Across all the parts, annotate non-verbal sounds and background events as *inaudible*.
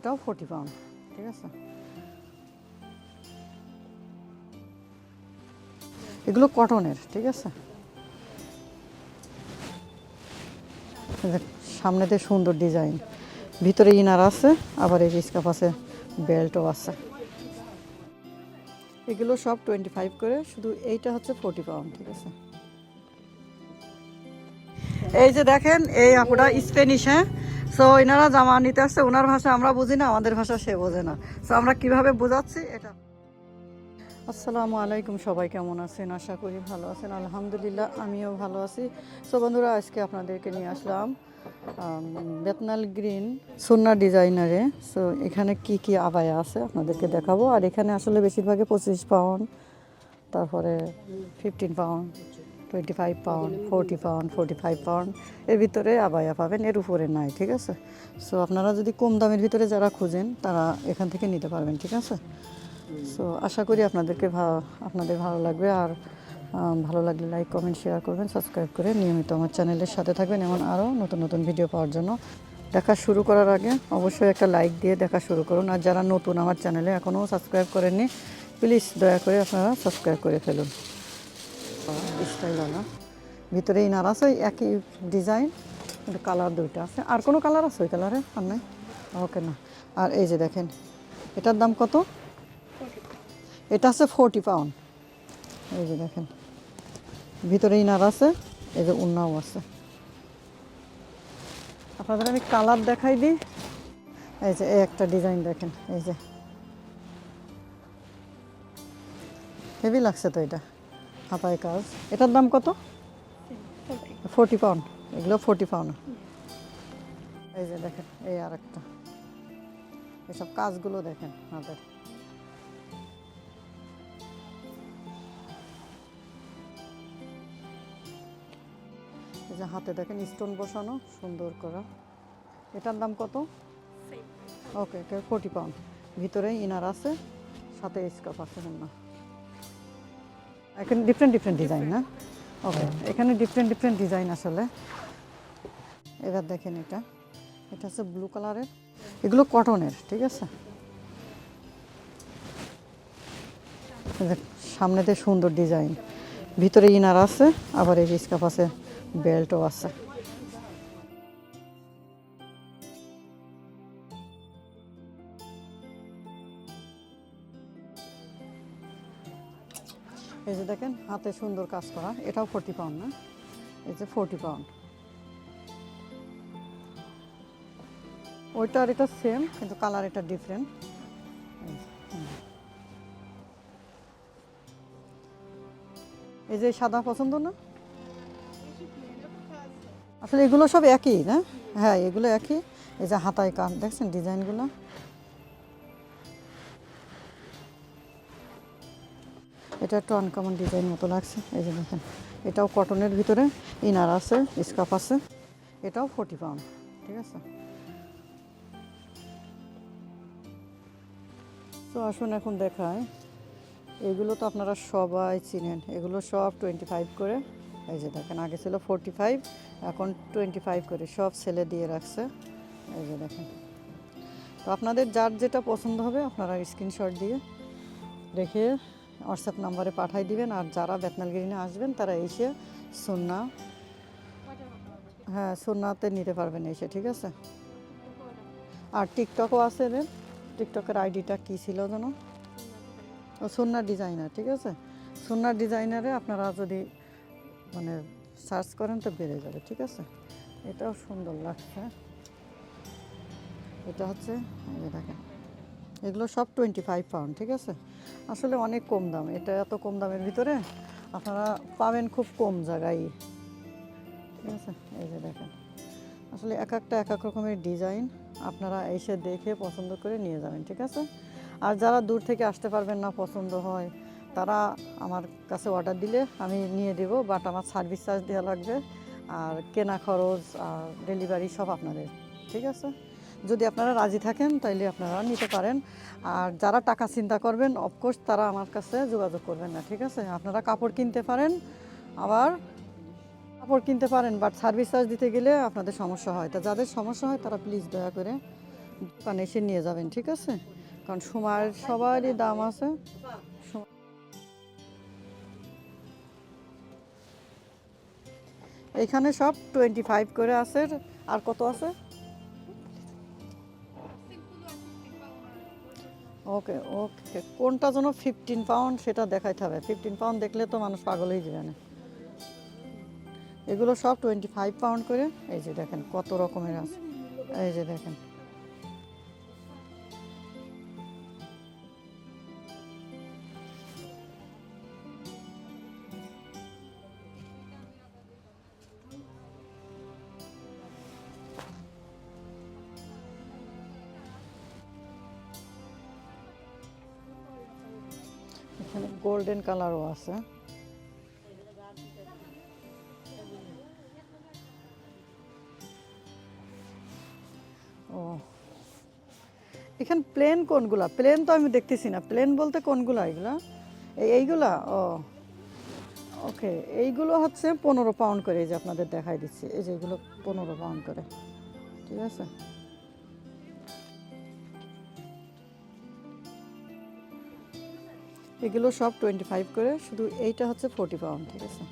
এটাও forty pound ঠিক আছে? এগুলো কটনের ঠিক আছে? সামনেতে সুন্দর ডিজাইন ভিতরে ইনার আছে, আবার এই স্কাপ আছে বেল্টও আছে। এগুলো সব টোয়েন্টি ফাইভ করে, শুধু এইটা হচ্ছে ফোর্টি পাউন্ড ঠিক আছে? এই যে দেখেন, এই আপুটা স্পেনিশ হ্যাঁ? সো এনারা জামা নিতে আসছে ওনার ভাষা আমরা বুঝি না, আমাদের ভাষা সে বোঝে না। সো আমরা কীভাবে বোঝাচ্ছি, এটা আসসালামু আলাইকুম, সবাই কেমন আছেন? আশা করি ভালো আছেন, আলহামদুলিল্লাহ, আমিও ভালো আছি। সো বন্ধুরা, আজকে আপনাদেরকে নিয়ে আসলাম বেতনাল গ্রিন সোনা ডিজাইনারে। সো এখানে কি কি আবায়া আছে আপনাদেরকে দেখাবো। আর এখানে আসলে বেশিরভাগই পঁচিশ পাউন্ড, তারপরে fifteen pound. Twenty five pound forty pound forty five pound এর ভিতরে আবায়া পাবেন, এর উপরে নাই, ঠিক আছে? সো আপনারা যদি কম দামের ভিতরে যারা খুঁজেন, তারা এখান থেকে নিতে পারবেন, ঠিক আছে? সো আশা করি আপনাদেরকে আপনাদের ভালো লাগবে, আর ভালো লাগলে লাইক, কমেন্ট, শেয়ার করবেন, সাবস্ক্রাইব করে নিয়মিত আমার চ্যানেলের সাথে থাকবেন, এমন আরও নতুন নতুন ভিডিও পাওয়ার জন্য। দেখা শুরু করার আগে অবশ্যই একটা লাইক দিয়ে দেখা শুরু করুন, আর যারা নতুন আমার চ্যানেলে এখনও সাবস্ক্রাইব করেননি, প্লিজ দয়া করে আপনারা সাবস্ক্রাইব করে ফেলুন। স্টাইলওয়ালা ভিতরে ইনার আছে একই ডিজাইন কালার দুইটা আছে। আর কোনো কালার আছে ওই কালারে? আর নাই? ওকে না। আর এই যে দেখেন, এটার দাম কত? এটা আছে ফোরটি পাউন্ড। এই যে দেখেন, ভিতরে ইনার আছে, এই যে উন্নাও আছে। আপনাদের আমি কালার দেখাই দিই। এই যে, এই একটা ডিজাইন দেখেন, এই যে। হেভি লাগছে তো এটা? হাতায় কাজ। এটার দাম কত? Forty pound. এগুলো ফোরটি পাউন্ড। এই যে দেখেন এই আর একটা এসব কাজগুলো দেখেন হাতের। এই যে হাতে দেখেন স্টোন বসানো সুন্দর করা। এটার দাম কত? Okay forty pound. ভিতরে ইনার আছে সাথে স্কার্ফ আছে না এখানে ডিফারেন্ট ডিফারেন্ট ডিজাইন না? ওকে এখানে ডিফারেন্ট ডিফারেন্ট ডিজাইন আসলে। এবার দেখেন এটা। এটা হচ্ছে ব্লু কালারের এগুলো কটনের ঠিক আছে? সামনেতে সুন্দর ডিজাইন ভিতরে ইনার আছে, আবার এই স্কার্ফ আছে বেল্টও আছে। এই যে দেখেন, হাতে সুন্দর কাজ করা। এটাও ফোর্টি পাউন্ড না? এই যে ফোর্টি পাউন্ড ওইটার এটা সেম কিন্তু কালার এটা ডিফারেন্ট এই যে সাদা পছন্দ না? আসলে এগুলো সব একই না? হ্যাঁ এগুলো একই। এই যে হাতায় কান, দেখছেন ডিজাইনগুলো? এটা একটু আনকমন ডিজাইন মতো লাগছে। এই যে দেখেন, এটাও কটনের ভিতরে ইনার আছে স্কার্ফ আছে, এটাও ফোর্টি পাউন্ড ঠিক আছে? তো আসুন এখন দেখায় এগুলো তো আপনারা সবাই চিনেন। এগুলো সব টোয়েন্টি ফাইভ করে, এই যে দেখেন, আগে ছিল ফোরটি ফাইভ এখন টোয়েন্টি ফাইভ করে, সব ছেলে দিয়ে রাখছে। এই যে দেখেন। তো আপনাদের যার যেটা পছন্দ হবে, আপনারা স্ক্রিনশট দিয়ে রেখে হোয়াটসঅ্যাপ নাম্বারে পাঠাই দিবেন আর যারা বেতনালগিরিনে আসবেন, তারা এসে সন্না হ্যাঁ সন্নাতে নিতে পারবেন এসে, ঠিক আছে? আর টিকটকও আছে এদের টিকটকের আইডিটা কী ছিল যেন? ও সন্ন্যার ডিজাইনার, ঠিক আছে? সন্ন্যার ডিজাইনারে আপনারা যদি মানে সার্চ করেন তো বেড়ে যাবে, ঠিক আছে? এটাও সুন্দর লাগছে। এটা হচ্ছে দেখেন। এগুলো সব টোয়েন্টি ফাইভ পাউন্ড ঠিক আছে? আসলে অনেক কম দাম, এটা এত কম দামের ভিতরে আপনারা পাবেন খুব কম জায়গায়। ঠিক আছে? এই যে দেখেন। আসলে এক একটা এক এক রকমের ডিজাইন আপনারা এসে দেখে পছন্দ করে নিয়ে যাবেন, ঠিক আছে? আর যারা দূর থেকে আসতে পারবেন না, পছন্দ হয়, তারা আমার কাছে অর্ডার দিলে আমি নিয়ে দেবো বাট আমার সার্ভিস চার্জ দেওয়া লাগবে, আর কেনা খরচ, আর ডেলিভারি সব আপনাদের, ঠিক আছে? যদি আপনারা রাজি থাকেন, তাইলে আপনারা নিতে পারেন। আর যারা টাকা চিন্তা করবেন অফকোর্স তারা আমার কাছে যোগাযোগ করবেন না, ঠিক আছে? আপনারা কাপড় কিনতে পারেন, আবার কাপড় কিনতে পারেন বাট সার্ভিস চার্জ দিতে গেলে আপনাদের সমস্যা হয়। তা যাদের সমস্যা হয়, তারা প্লিজ দয়া করে দোকানে এসে নিয়ে যাবেন, ঠিক আছে? কারণ সময়ের, সবারই দাম আছে। এখানে সব টোয়েন্টি ফাইভ করে আছে। আর কত আছে? ওকে ওকে। কোনটা যেন ফিফটিন পাউন্ড সেটা দেখাইতে হবে। ফিফটিন পাউন্ড দেখলে তো মানুষ পাগল হয়ে যাবে। না এগুলো সব টোয়েন্টি ফাইভ পাউন্ড করে। এই যে দেখেন কত রকমের আছে। এই যে দেখেন। গোল্ডেন কালারও আছে। ও। এখানে প্লেন কোনগুলা? প্লেন তো আমি দেখতেছি না। প্লেন বলতে কোনগুলা এগুলা? এই এইগুলা? ও। ওকে, এইগুলো হচ্ছে পনেরো পাউন্ড করে এই যে আপনাদের দেখাই দিচ্ছি। এই যে এগুলো পনেরো পাউন্ড করে। ঠিক আছে? এগুলো সব টোয়েন্টি ফাইভ করে শুধু এইটা হচ্ছে ফোর্টি পাউন্ড ঠিক আছে।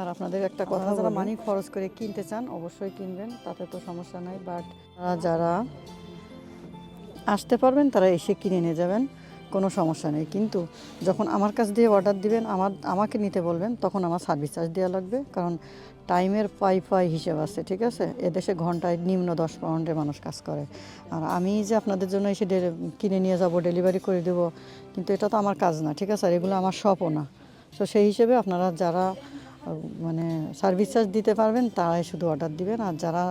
আর আপনাদের একটা কথা যারা মানি খরচ করে কিনতে চান অবশ্যই কিনবেন তাতে তো সমস্যা নাই। বাট যারা আসতে পারবেন তারা এসে কিনে নিয়ে যাবেন কোনো সমস্যা নেই। কিন্তু যখন আমার কাছ দিয়ে অর্ডার দিবেন আমার আমাকে নিতে বলবেন তখন আমার সার্ভিস চার্জ দেওয়া লাগবে। কারণ টাইমের পাই পাই হিসেব আছে ঠিক আছে? এদেশে ঘন্টায় নিম্ন দশ পাউন্ডে মানুষ কাজ করে। আর আমি যে আপনাদের জন্য এসে কিনে নিয়ে যাব ডেলিভারি করে দেব কিন্তু এটা তো আমার কাজ না ঠিক আছে? আর এগুলো আমার শপও না। তো সেই হিসেবে আপনারা যারা মানে সার্ভিস চার্জ দিতে পারবেন, তারাই শুধু অর্ডার দিবেন। আর যারা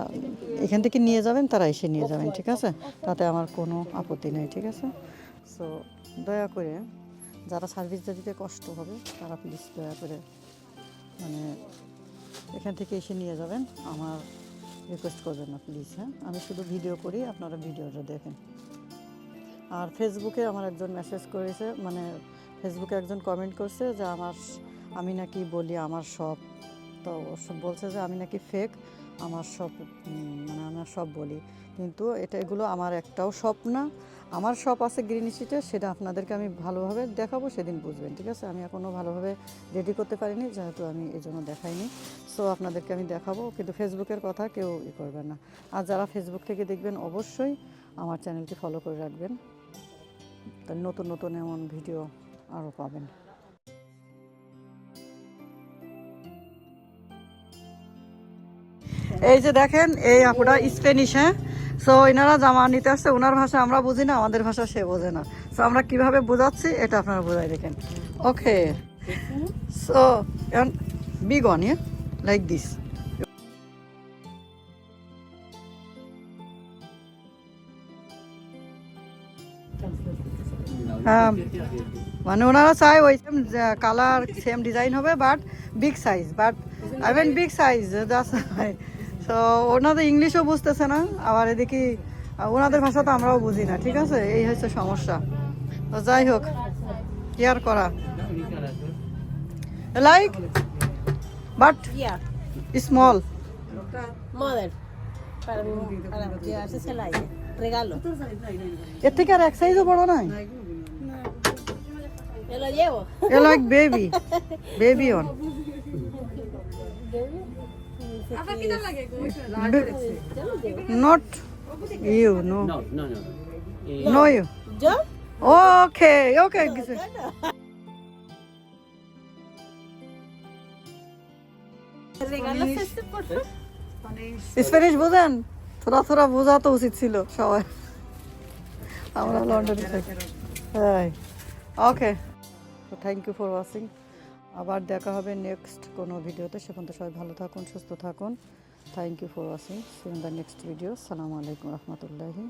এখান থেকে নিয়ে যাবেন, তারা এসে নিয়ে যাবেন, ঠিক আছে? তাতে আমার কোনো আপত্তি নেই, ঠিক আছে? সো দয়া করে যারা সার্ভিস দিতে কষ্ট হবে, তারা প্লিজ দয়া করে মানে এখান থেকে এসে নিয়ে যাবেন। আমার রিকোয়েস্ট করবেন না প্লিজ হ্যাঁ? আমি শুধু ভিডিও করি, আপনারা ভিডিওটা দেখেন। আর ফেসবুকে আমার একজন মেসেজ করেছে মানে ফেসবুকে একজন কমেন্ট করছে যে আমার আমি নাকি বলি আমার সব, তো সব বলছে যে আমি নাকি ফেক আমার সব মানে আমার সব বলি। কিন্তু এটা, এগুলো আমার একটাও শপ না। আমার শপ আছে গ্রিন স্ট্রিটে সেটা আপনাদেরকে আমি ভালোভাবে দেখাবো, সেদিন বুঝবেন, ঠিক আছে? আমি এখনও ভালোভাবে রেডি করতে পারিনি, যেহেতু আমি এই জন্য দেখাইনি। সো আপনাদেরকে আমি দেখাবো, কিন্তু ফেসবুকের কথা কেউ ই করবেন না। আর যারা ফেসবুক থেকে দেখবেন, অবশ্যই আমার চ্যানেলটি ফলো করে রাখবেন। তাহলে নতুন নতুন এমন ভিডিও আরও পাবেন। এই যে দেখেন, এই আপুটা স্পেনিশ হ্যাঁ? সো এনারা জামা নিতে আসছে ওনার ভাষা আমরা বুঝি না, আমাদের ভাষা সে বোঝে না। সো আমরা কীভাবে বোঝাচ্ছি, এটা আপনারা বোঝাই দেখেন। Okay so big on like this হ্যাঁ মানে ওনারা চায় ওই সেম কালার সেম ডিজাইন হবে but big size but I mean big size just তো ওনাদের ইংলিশও বুঝতেছে না আবার এদিকে ওনাদের ভাষা তো আমরাও বুঝি না ঠিক আছে? এই হচ্ছে সমস্যা। তো যাই হোক কেয়ার করা? Like but small. এর থেকে আর এক সাইজও বড় নাই? Me lo llevo. এ *laughs* স্প্যানিশ বোঝেন? থোড়া থোড়া বোঝা তো উচিত ছিল সবাই আমরা লন্ডনে থাকি। Okay thank you for watching আবার দেখা হবে নেক্সট কোনো ভিডিওতে। সে পর্যন্ত সবাই ভালো থাকুন, সুস্থ থাকুন। Thank you for watching see in the next video সালামু আলাইকুম রহমতুল্লাহি